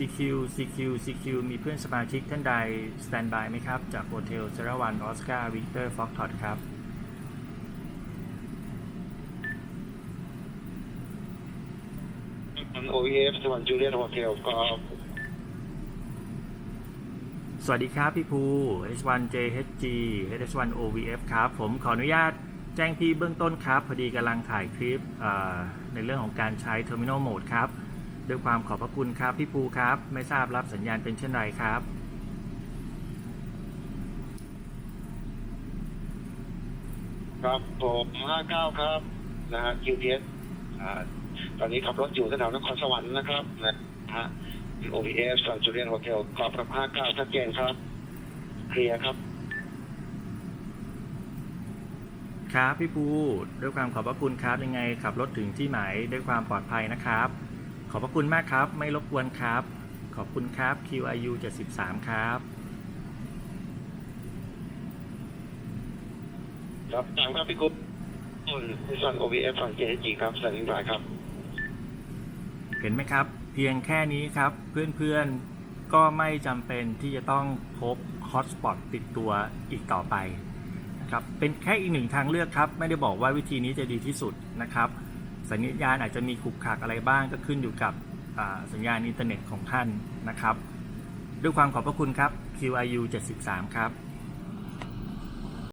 CQ CQ CQ มีเพื่อนสมาชิกท่านใดสแตนบายไหมครับ จากโฮเทลเซราวันออสการ์วิกเตอร์ฟ็อกทอดครับ OEF สวรรค์จูเลียนโฮเทลก็สวัสดีครับพี่ภู H1JHG H1 OVF ครับ ผมขออนุญาตแจ้งพี่เบื้องต้นครับ พอดีกำลังถ่ายคลิปเอ่อในเรื่องของการใช้ Terminal Mode ครับ ด้วยความขอบพระคุณครับพี่ภูครับ ไม่ทราบรับสัญญาณเป็นเช่นไรครับ ครับผม59 ครับนะฮะ QTS อ่าตอนนี้ขับรถอยู่แถวๆนครสวรรค์นะครับนะฮะ OVF สวรรค์จูเลียนโฮเทลขอบรับ59ชัดเจนครับ เคลียร์ครับ ครับพี่ภูด้วยความขอบพระคุณครับยังไงขับรถถึงที่หมายด้วยความปลอดภัยนะครับ ขอบพระคุณมากครับ ไม่รบกวนครับ ขอบคุณครับ QIU 73 ครับ ครับตามครับพี่กุ๊บที่ส่วน OVF ฝั่ง JHG ครับสันนิบายครับ เห็นไหมครับ เพียงแค่นี้ครับ เพื่อนๆ ก็ไม่จำเป็นที่จะต้องพกฮอตสปอตติดตัวอีกต่อไปนะครับ เป็นแค่อีกหนึ่งทางเลือกครับ ไม่ได้บอกว่าวิธีนี้จะดีที่สุดนะครับ สัญญาณอาจจะมีขุกขักอะไรบ้างก็ขึ้นอยู่กับสัญญาณอินเทอร์เน็ตของท่านนะครับ ด้วยความขอบพระคุณครับ QIU 73 ครับ